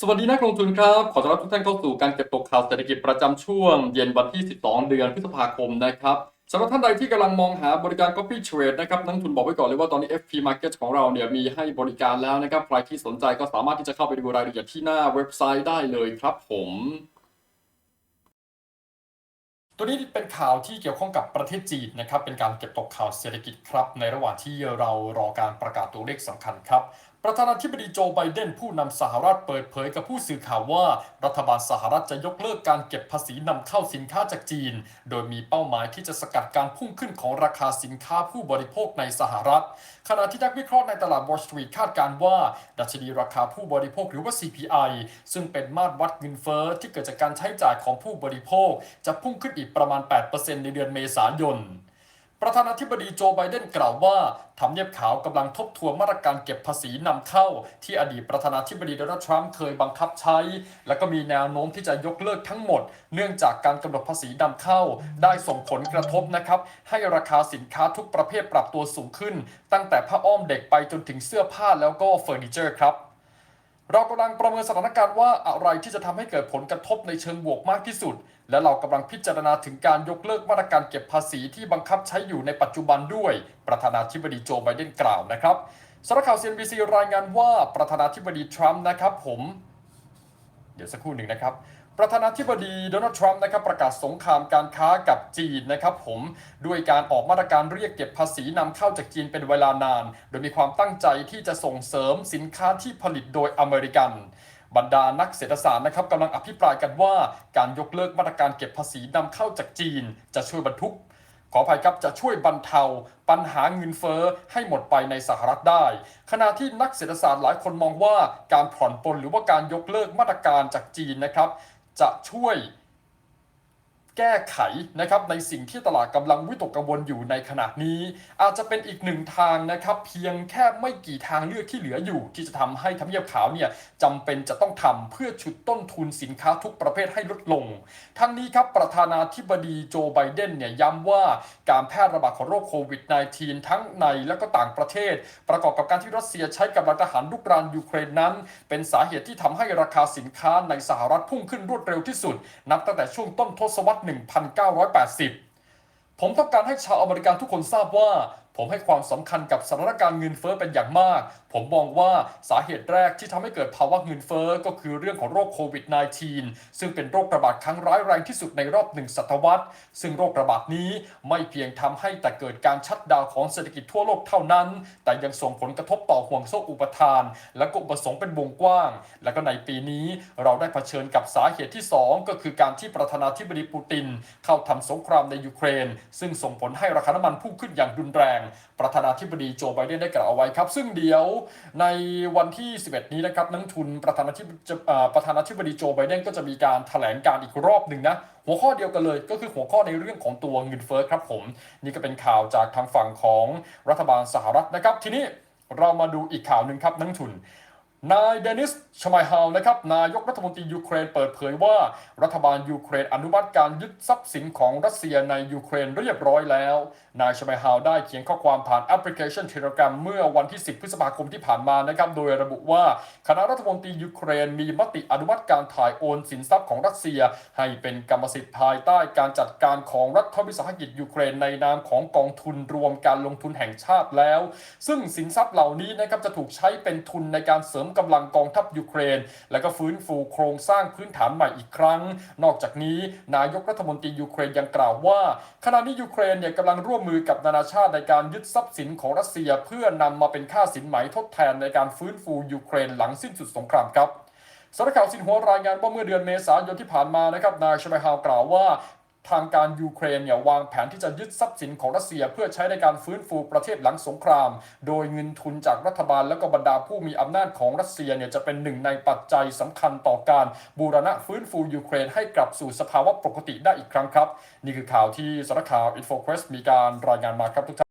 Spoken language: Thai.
สวัสดีนักลงทุนครับ ขอต้อนรับทุกท่านเข้าสู่การเก็บตกข่าวเศรษฐกิจประจำช่วงเย็นวันที่ 12 เดือนพฤษภาคมนะครับสำหรับท่านใดที่กำลังมองหาบริการ Copy Trade นะครับนักลงทุนบอกไว้ก่อนเลยว่าตอนนี้ FP Market ของเราเนี่ยมีให้บริการแล้วนะครับ ใครที่สนใจก็สามารถที่จะเข้าไปดูรายละเอียดที่หน้าเว็บไซต์ได้เลยครับผมตัวนี้เป็นข่าวที่เกี่ยวข้องกับประเทศจีนนะครับ เป็นการเก็บตกข่าวเศรษฐกิจครับ ในระหว่างที่เรารอการประกาศตัวเลขสำคัญครับประธานาธิบดีโจไบเดนผู้นำสหรัฐเปิดเผยกับผู้สื่อข่าวว่า รัฐบาลสหรัฐจะยกเลิกการเก็บภาษีนำเข้าสินค้าจากจีน โดยมีเป้าหมายที่จะสกัดการพุ่งขึ้นของราคาสินค้าผู้บริโภคในสหรัฐ ขณะที่นักวิเคราะห์ในตลาด Wall Street คาดการว่า ดัชนีราคาผู้บริโภคหรือว่า CPI ซึ่งเป็นมาตรวัดเงินเฟ้อที่เกิดจากการใช้จ่ายของผู้บริโภค จะพุ่งขึ้นอีกประมาณ 8%ในเดือนเมษายน ประธานาธิบดีโจไบเดนกล่าวว่าทำเนียบขาวกำลังทบทวนมาตรการเก็บภาษีนำเข้า ที่อดีตประธานาธิบดีโดนัลด์ทรัมป์เคยบังคับใช้ และก็มีแนวโน้มที่จะยกเลิกทั้งหมด เนื่องจากการกำหนดภาษีนำเข้า ได้ส่งผลกระทบนะครับ ให้ราคาสินค้าทุกประเภทปรับตัวสูงขึ้น ตั้งแต่ผ้าอ้อมเด็กไปจนถึงเสื้อผ้าแล้วก็เฟอร์นิเจอร์ครับ เรากำลังประเมินสถานการณ์ว่าอะไรที่จะทำให้เกิดผลกระทบในเชิงบวกมากที่สุด และเรากำลังพิจารณาถึงการยกเลิกมาตรการเก็บภาษีที่บังคับใช้อยู่ในปัจจุบันด้วย ประธานาธิบดีโจไบเดนกล่าวนะครับสำนักข่าว CNBC รายงานว่าประธานาธิบดีทรัมป์นะครับผม เดี๋ยวสักครู่หนึ่งนะครับ ประธานาธิบดีโดนัลด์ทรัมป์นะครับประกาศสงครามการค้ากับจีนนะครับผมด้วยการออกมาตรการเรียกเก็บภาษีนำเข้าจากจีนเป็นเวลานาน โดยมีความตั้งใจที่จะส่งเสริมสินค้าที่ผลิตโดยอเมริกันบรรดานักเศรษฐศาสตร์นะครับกำลังอภิปรายกันว่าการยกเลิกมาตรการเก็บภาษีนำเข้าจากจีน จะช่วยบรรทุก ขออภัยครับจะช่วยบรรเทา ปัญหาเงินเฟ้อให้หมดไปในสหรัฐได้ ขณะที่นักเศรษฐศาสตร์หลายคนมองว่าการผ่อนปลนหรือว่าการยกเลิกมาตรการจากจีนนะครับ จะช่วย แก้ไขนะครับในสิ่งที่ตลาดกำลังวิตกกังวลอยู่ในขณะนี้ อาจจะเป็นอีกหนึ่งทางนะครับเพียงแค่ไม่กี่ทางเลือกที่เหลืออยู่ ที่จะทำให้ทำเนียบขาวเนี่ยจำเป็นจะต้องทำเพื่อชุดต้นทุนสินค้าทุกประเภทให้ลดลง ทั้งนี้ครับประธานาธิบดีโจไบเดนเนี่ยย้ำว่าการแพร่ระบาดของโรคโควิด -19 ทั้งในและก็ต่างประเทศ ประกอบกับการที่รัสเซียใช้กำลังทหารลุกรานยูเครนนั้น เป็นสาเหตุที่ทำให้ราคาสินค้าในสหรัฐพุ่งขึ้นรวดเร็วที่สุด นับตั้งแต่ช่วงต้นทศวรรษ1980 ผมต้องการให้ชาวอเมริกันทุกคนทราบว่า ผมให้ความสำคัญกับสถานการณ์เงินเฟ้อเป็นอย่างมาก ผมมองว่าสาเหตุแรกที่ทำให้เกิดภาวะเงินเฟ้อก็คือเรื่องของโรคโควิด -19 ซึ่งเป็นโรคระบาดครั้งร้ายแรงที่สุดในรอบหนึ่งศตวรรษ ซึ่งโรคระบาดนี้ไม่เพียงทำให้แต่เกิดการชัดดาวของเศรษฐกิจทั่วโลกเท่านั้น แต่ยังส่งผลกระทบต่อห่วงโซ่อุปทาน และก็อุปสงค์เป็นวงกว้าง และก็ในปีนี้เราได้เผชิญกับสาเหตุที่ 2 ก็คือการที่ประธานาธิบดีปูติน เข้าทำสงครามในยูเครน ซึ่งส่งผลให้ราคาน้ำมันพุ่งขึ้นอย่างรุนแรงประธานาธิบดีโจไบเดนได้กล่าวเอาไว้ครับ ซึ่งเดี๋ยวในวันที่ 11 นี้นะครับนักทุนประธานาธิบดีประธานาธิบดีโจไบเดนก็จะมีการแถลงการอีกรอบหนึ่งนะ หัวข้อเดียวกันเลยก็คือหัวข้อในเรื่องของตัวเงินเฟ้อครับผม นี่ก็เป็นข่าวจากทางฝั่งของรัฐบาลสหรัฐนะครับ ทีนี้เรามาดูอีกข่าวหนึ่งครับนักทุนนายเดนิสชมายฮาวนะครับนายกรัฐมนตรียูเครนเปิดเผยว่า รัฐบาลยูเครนอนุมัติการยึดทรัพย์สินของรัสเซียในยูเครนเรียบร้อยแล้ว นายชมายฮาวได้เขียนข้อความผ่านแอปพลิเคชันเทเลกรมเมื่อวันที่ 10 พฤษภาคมที่ผ่านมานะครับ โดยระบุว่าคณะรัฐมนตรียูเครนมีมติอนุมัติการถ่ายโอนสินทรัพย์ของรัสเซีย ให้เป็นกรรมสิทธิ์ภายใต้การจัดการของรัฐวิสาหกิจยูเครนในนามของกองทุนรวมการลงทุนแห่งชาติแล้ว ซึ่งสินทรัพย์เหล่านี้นะครับจะถูกใช้เป็นทุนในการเสริมกำลังกองทัพยูเครน และก็ฟื้นฟูโครงสร้างพื้นฐานใหม่อีกครั้ง นอกจากนี้ นายกรัฐมนตรียูเครนยังกล่าวว่าขณะนี้ยูเครนเนี่ยกำลังร่วมมือกับนานาชาติในการยึดทรัพย์สินของรัสเซีย เพื่อนำมาเป็นค่าสินไหมทดแทนในการฟื้นฟูยูเครนหลังสิ้นสุดสงครามครับสำนักข่าวสินหัวรายงานว่าเมื่อเดือนเมษายนที่ผ่านมานะครับนายชมาฮาวกล่าวว่า ทางการยูเครนเนี่ยวางแผนที่จะยึดทรัพย์สินของรัสเซีย เพื่อใช้ในการฟื้นฟูประเทศหลังสงคราม โดยเงินทุนจากรัฐบาลและก็บรรดาผู้มีอำนาจของรัสเซียเนี่ยจะเป็นหนึ่งในปัจจัยสำคัญต่อการบูรณะฟื้นฟูยูเครนให้กลับสู่สภาวะปกติได้อีกครั้งครับ นี่คือข่าวที่สารข่าวอินโฟเควสมีการรายงานมาครับทุกท่าน